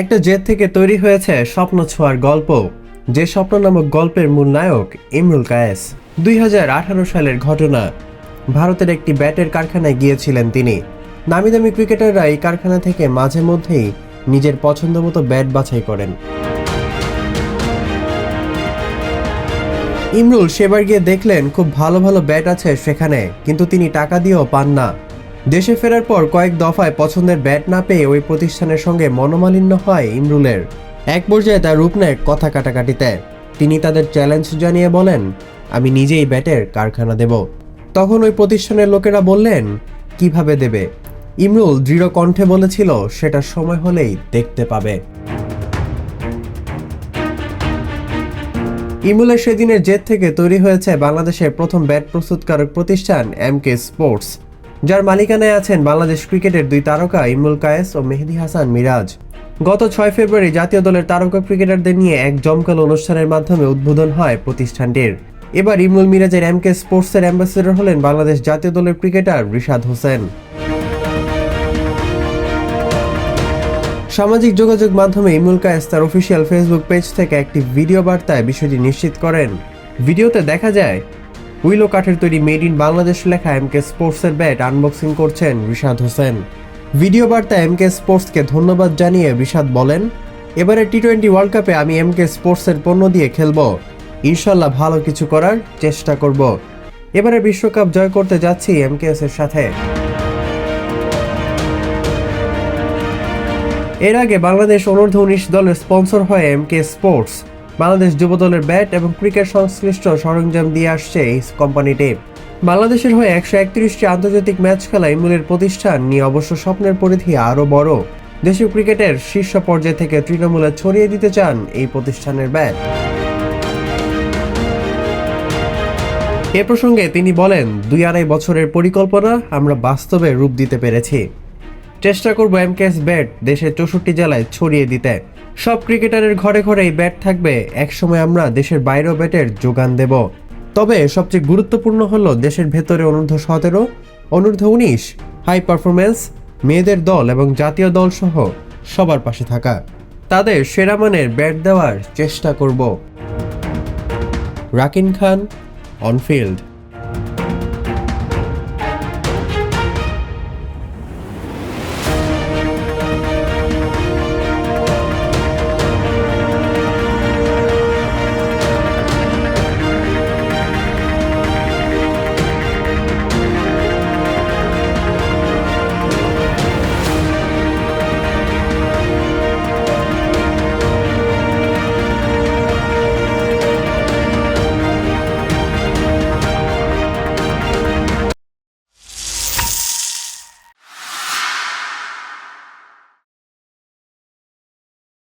একটা জেদ থেকে তৈরি হয়েছে স্বপ্ন ছোঁয়ার গল্প, যে স্বপ্ন নামক গল্পের মূল নায়ক ইমরুল কায়েস। দুই হাজার আঠারো সালের ঘটনা, ভারতের একটি ব্যাটের কারখানায় গিয়েছিলেন তিনি। নামি দামি ক্রিকেটাররা এই কারখানা থেকে মাঝে মধ্যেই নিজের পছন্দ মতো ব্যাট বাছাই করেন। ইমরুল সেবার গিয়ে দেখলেন, খুব ভালো ভালো ব্যাট আছে সেখানে, কিন্তু তিনি টাকা দিয়েও পান না। দেশে ফেরার পর কয়েক দফায় পছন্দের ব্যাট না পেয়ে ওই প্রতিষ্ঠানের সঙ্গে মনোমালিন্য হয় ইমরুলের। এক পর্যায়ে তার রূপ নেয় কথা কাটাকাটিতে। তিনি তাদের চ্যালেঞ্জ জানিয়ে বলেন, আমি নিজেই ব্যাটের কারখানা দেব। তখন ওই প্রতিষ্ঠানের লোকেরা বললেন, কীভাবে দেবে? ইমরুল দৃঢ় কণ্ঠে বলেছিল, সেটা সময় হলেই দেখতে পাবে। ইমুলের সেদিনের জেদ থেকে তৈরি হয়েছে বাংলাদেশের প্রথম ব্যাট প্রস্তুতকারক প্রতিষ্ঠান এম কে স্পোর্টস। যার মালিকানায় আছেন বাংলাদেশ ক্রিকেটের দুই তারকা ইমরুল কায়েস ও মেহেদি হাসান মিরাজ। গত ছয় ফেব্রুয়ারি জাতীয় দলের তারকা ক্রিকেটারদের নিয়ে এক জমকালো অনুষ্ঠানের মাধ্যমে উদ্বোধন হয় প্রতিষ্ঠানটির। এবার ইমরুল মিরাজের এম কে স্পোর্টসের অ্যাম্বাসেডর হলেন বাংলাদেশ জাতীয় দলের ক্রিকেটার রিশাদ হোসেন। সামাজিক যোগাযোগ মাধ্যমে ইমুল কায়েস তার অফিসিয়াল ফেসবুক পেজ থেকে একটি ভিডিও বার্তায় বিষয়টি নিশ্চিত করেন। ভিডিওতে দেখা যায় উইলো কাঠের তৈরি মেড ইন বাংলাদেশ লেখা এমকে স্পোর্টসের ব্যাট আনবক্সিং করছেন রিশাদ হোসেন। ভিডিও বার্তায় এমকে স্পোর্টসকে ধন্যবাদ জানিয়ে রিশাদ বলেন এবারে টি টোয়েন্টি ওয়ার্ল্ড কাপে আমি এম এমকে স্পোর্টসের পণ্য দিয়ে খেলব। ইনশাল্লাহ ভালো কিছু করার চেষ্টা করব। এবারে বিশ্বকাপ জয় করতে যাচ্ছি এম এমকেএস এর সাথে। এর আগে বাংলাদেশ অনূর্ধ্ব উনিশ দলের স্পন্সর হয় এম কে স্পোর্টস। বাংলাদেশ যুব দলের ব্যাট এবং ক্রিকেট সংশ্লিষ্ট সরঞ্জাম দিয়ে আসছে এই কোম্পানিটি। বাংলাদেশের হয়ে একশো একত্রিশটি আন্তর্জাতিক ম্যাচ খেলা ইমুলের প্রতিষ্ঠান নিয়ে অবশ্য স্বপ্নের পরিধি আরও বড়। দেশীয় ক্রিকেটের শীর্ষ পর্যায় থেকে তৃণমূলে ছড়িয়ে দিতে চান এই প্রতিষ্ঠানের ব্যাট। এ প্রসঙ্গে তিনি বলেন, দুই আড়াই বছরের পরিকল্পনা আমরা বাস্তবে রূপ দিতে পেরেছি। চেষ্টা করব এমকেএস ব্যাট দেশের চৌষট্টি জেলায় ছড়িয়ে দিতে। সব ক্রিকেটারের ঘরে ঘরে এই ব্যাট থাকবে। একসময় আমরা দেশের বাইরেও ব্যাটের যোগান দেব। তবে সবচেয়ে গুরুত্বপূর্ণ হলো দেশের ভেতরে অনূর্ধ্ব সতেরো, অনূর্ধ্ব উনিশ হাই পারফরমেন্স মেয়েদের দল এবং জাতীয় দল সহ সবার পাশে থাকা। তাদের সেরা মানের ব্যাট দেওয়ার চেষ্টা করব। রাকিন খান অনফিল্ড